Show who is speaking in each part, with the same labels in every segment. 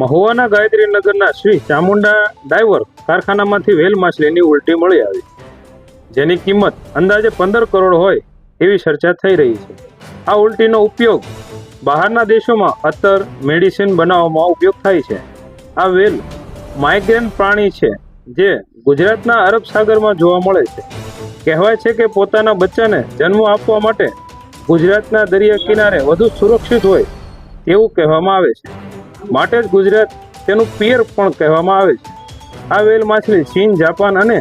Speaker 1: મહુવાના ગાયત્રી નગરના શ્રી ચામુંડા ડાઈવર કારખાનામાંથી વેલ માછલીની ઉલટી મળી આવી. જેની કિંમત અંદાજે પંદર કરોડ હોય એવી ચર્ચા થઈ રહી છે. આ ઉલટીનો ઉપયોગ બહારના દેશોમાં અત્તર મેડિસિન બનાવવામાં ઉપયોગ થાય છે. આ વેલ માઇગ્રેન પ્રાણી છે જે ગુજરાતના અરબ સાગરમાં જોવા મળે છે. કહેવાય છે કે પોતાના બચ્ચાને જન્મ આપવા માટે ગુજરાતના દરિયા કિનારે વધુ સુરક્ષિત હોય તેવું કહેવામાં આવે છે. માટે જ ગુજરાત તેનું પિયર પણ કહેવામાં આવે છે. આ વેલ માછલી ચીન, જાપાન અને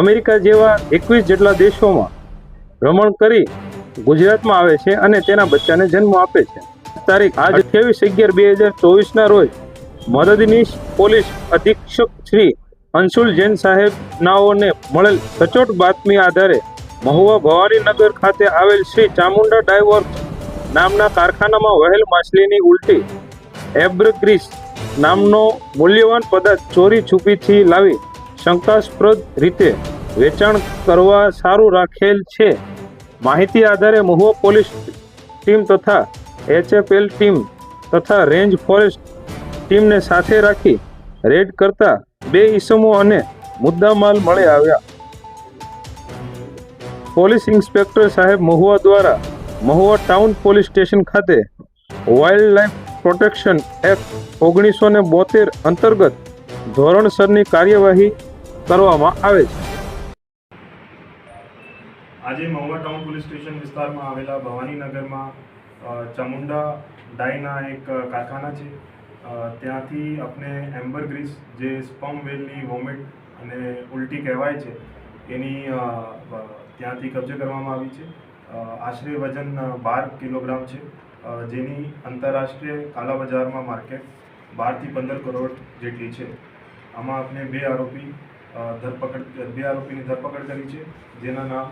Speaker 1: અમેરિકા જેવા એકવીસ જેટલા દેશોમાં ભ્રમણ કરી ગુજરાતમાં આવે છે અને તેના બચ્ચાને જન્મ આપે છે. તારીખ આજ અઠ્યાવીસ અગિયાર બે હજાર ચોવીસના રોજ મદદનીશ પોલીસ અધિક્ષક શ્રી અંશુલ જૈન સાહેબ મળેલ સચોટ બાતમી આધારે મહુવા ભવાનીનગર ખાતે આવેલ શ્રી ચામુંડા ડાયવર્ક નામના કારખાનામાં વહેલ માછલીની ઉલટી એબ્રગ્રીસ નામનો મૂલ્યવાન પદાર્થ ચોરી છુપીથી લાવી શંકાસ્પદ રીતે વેચાણ કરવા સારું રાખેલ છે. માહિતી આધારે મહુવા પોલીસ ટીમ તથા એચએફએલ ટીમ તથા રેન્જ ફોરેસ્ટ ટીમને સાથે રાખી રેડ કરતા બે ઈસમો અને મુદ્દામાલ મળી આવ્યા. પોલીસ ઇન્સ્પેક્ટર સાહેબ મહુવા દ્વારા મહુવા ટાઉન પોલીસ સ્ટેશન ખાતે વાઇલ્ડ લાઇફ પ્રોટેક્શન એક્ટ ઓગણીસો ને બોતેર અંતર્ગત ધોરણસરની કાર્યવાહી કરવામાં આવે છે.
Speaker 2: આજે મહુવા ટાઉન પોલીસ સ્ટેશન વિસ્તારમાં આવેલા ભવાનીનગરમાં ચામુંડા ડાયના એક કારખાના છે. ત્યાંથી આપણે એમ્બર ગ્રીસ જે સ્પમ વેલની વોમિટ અને ઉલટી કહેવાય છે, એની ત્યાંથી કબજે કરવામાં આવી છે. આશરે વજન બાર કિલોગ્રામ છે. જેની આંતરરાષ્ટ્રીય કાલા બજારમાં માર્કેટ બારથી પંદર કરોડ જેટલી છે. આમાં આપણે બે આરોપી ધરપકડ બે આરોપીની ધરપકડ કરી છે જેના નામ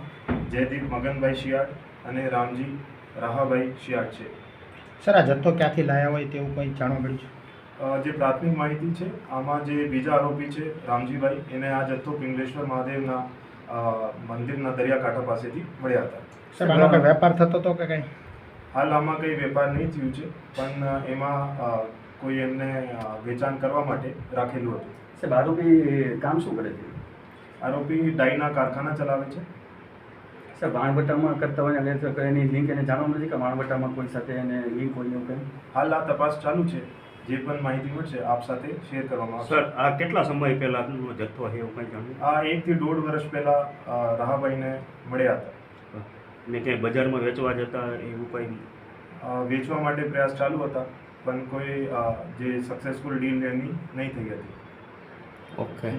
Speaker 2: જયદીપ મગનભાઈ શિયાળ અને રામજી રાહાભાઈ શિયાળ છે.
Speaker 3: સર આ જથ્થો ક્યાંથી લાયા હોય તેવું કંઈ જાણવા મળ્યું છે?
Speaker 2: જે પ્રાથમિક માહિતી છે આમાં જે બીજા આરોપી છે રામજીભાઈ એને આ જથ્થો પિંગલેશ્વર મહાદેવના મંદિરના દરિયાકાંઠા પાસેથી મળ્યા હતા.
Speaker 3: સર આનો કંઈ વેપાર થતો હતો કે કંઈ?
Speaker 2: હાલ આમાં કંઈ વેપાર નહીં થયું છે પણ એમાં કોઈ એમને વેચાણ કરવા માટે રાખેલું હતું.
Speaker 4: સાહેબ આરોપી કામ શું કરે છે?
Speaker 2: આરોપી ડાઈના કારખાના ચલાવે છે.
Speaker 4: સાહેબ વાણવટામાં કરતા હોય અને તો એની લિંક એને જાણવા નથી કે વાણવટામાં કોઈ સાથે એને લિંક હોય એવું કંઈ?
Speaker 2: હાલ આ તપાસ ચાલુ છે જે પણ માહિતી મળશે આપ સાથે શેર કરવામાં આવશે.
Speaker 5: સર આ કેટલા સમય પહેલાનો જથ્થો છે એવું કંઈ જાણ્યું?
Speaker 2: આ એકથી દોઢ વર્ષ પહેલાં રાહાભાઈને મળ્યા હતા.
Speaker 5: ને ક્યાંય બજારમાં વેચવા જતા એવું કંઈ
Speaker 2: વેચવા માટે પ્રયાસ ચાલુ હતા પણ કોઈ જે સક્સેસફુલ ડીલ એની નહીં થઈ હતી.
Speaker 5: ઓકે